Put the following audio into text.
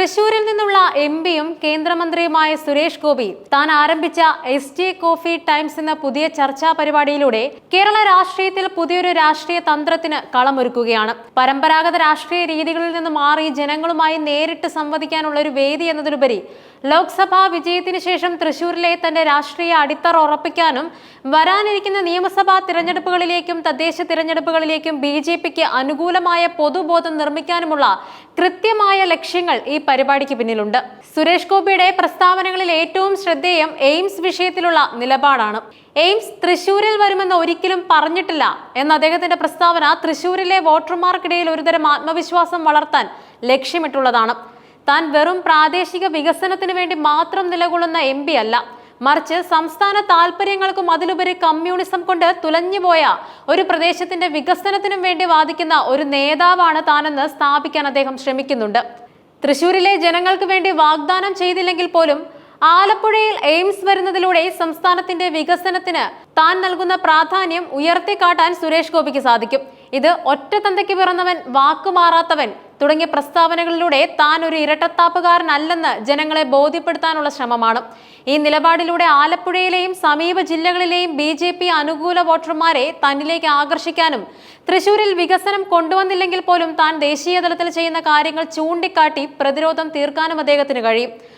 തൃശൂരിൽ നിന്നുള്ള എം പിയും കേന്ദ്രമന്ത്രിയുമായ സുരേഷ് ഗോപി താൻ ആരംഭിച്ച എസ് ടി കോഫി ടൈംസ് എന്ന പുതിയ ചർച്ചാ പരിപാടിയിലൂടെ കേരള രാഷ്ട്രീയത്തിൽ പുതിയൊരു രാഷ്ട്രീയ തന്ത്രത്തിന് കളമൊരുക്കുകയാണ്. പരമ്പരാഗത രാഷ്ട്രീയ രീതികളിൽ നിന്ന് മാറി ജനങ്ങളുമായി നേരിട്ട് സംവദിക്കാനുള്ള ഒരു വേദി എന്നതിലുപരി ലോക്സഭാ വിജയത്തിന് ശേഷം തൃശൂരിലെ തന്റെ രാഷ്ട്രീയ അടിത്തറ ഉറപ്പിക്കാനും വരാനിരിക്കുന്ന നിയമസഭാ തിരഞ്ഞെടുപ്പുകളിലേക്കും തദ്ദേശ തിരഞ്ഞെടുപ്പുകളിലേക്കും ബി ജെ പിക്ക് അനുകൂലമായ പൊതുബോധം നിർമ്മിക്കാനുമുള്ള കൃത്യമായ ലക്ഷ്യങ്ങൾ ഈ പരിപാടിക്ക് പിന്നിലുണ്ട്. സുരേഷ് ഗോപിയുടെ പ്രസ്താവനകളിൽ ഏറ്റവും ശ്രദ്ധേയം എയിംസ് വിഷയത്തിലുള്ള നിലപാടാണ്. എയിംസ് തൃശൂരിൽ വരുമെന്ന് ഒരിക്കലും പറഞ്ഞിട്ടില്ല എന്ന അദ്ദേഹത്തിന്റെ പ്രസ്താവന തൃശൂരിലെ വോട്ടർമാർക്കിടയിൽ ഒരുതരം ആത്മവിശ്വാസം വളർത്താൻ ലക്ഷ്യമിട്ടുള്ളതാണ്. താൻ വെറും പ്രാദേശിക വികസനത്തിന് വേണ്ടി മാത്രം നിലകൊള്ളുന്ന എം അല്ല. മറിച്ച് സംസ്ഥാന താല്പര്യങ്ങൾക്കും അതിലുപരി കമ്മ്യൂണിസം കൊണ്ട് തുലഞ്ഞുപോയ ഒരു പ്രദേശത്തിന്റെ വികസനത്തിനും വേണ്ടി വാദിക്കുന്ന ഒരു നേതാവാണ് താനെന്ന് സ്ഥാപിക്കാൻ അദ്ദേഹം ശ്രമിക്കുന്നുണ്ട്. തൃശൂരിലെ ജനങ്ങൾക്ക് വേണ്ടി വാഗ്ദാനം ചെയ്തില്ലെങ്കിൽ പോലും ആലപ്പുഴയിൽ എയിംസ് വരുന്നതിലൂടെ സംസ്ഥാനത്തിന്റെ വികസനത്തിന് താൻ നൽകുന്ന പ്രാധാന്യം ഉയർത്തിക്കാട്ടാൻ സുരേഷ് ഗോപിക്ക് സാധിക്കും. ഇത് ഒറ്റ തന്തയ്ക്ക് പിറന്നവൻ വാക്കുമാറാത്തവൻ തുടങ്ങിയ പ്രസ്താവനകളിലൂടെ താൻ ഒരു ഇരട്ടത്താപ്പുകാരനല്ലെന്ന് ജനങ്ങളെ ബോധ്യപ്പെടുത്താനുള്ള ശ്രമമാണ്. ഈ നിലപാടിലൂടെ ആലപ്പുഴയിലെയും സമീപ ജില്ലകളിലെയും ബി ജെ പി അനുകൂല വോട്ടർമാരെ തന്നിലേക്ക് ആകർഷിക്കാനും തൃശൂരിൽ വികസനം കൊണ്ടുവന്നില്ലെങ്കിൽ പോലും താൻ ദേശീയ തലത്തിൽ ചെയ്യുന്ന കാര്യങ്ങൾ ചൂണ്ടിക്കാട്ടി പ്രതിരോധം തീർക്കാനും അദ്ദേഹത്തിന് കഴിയും.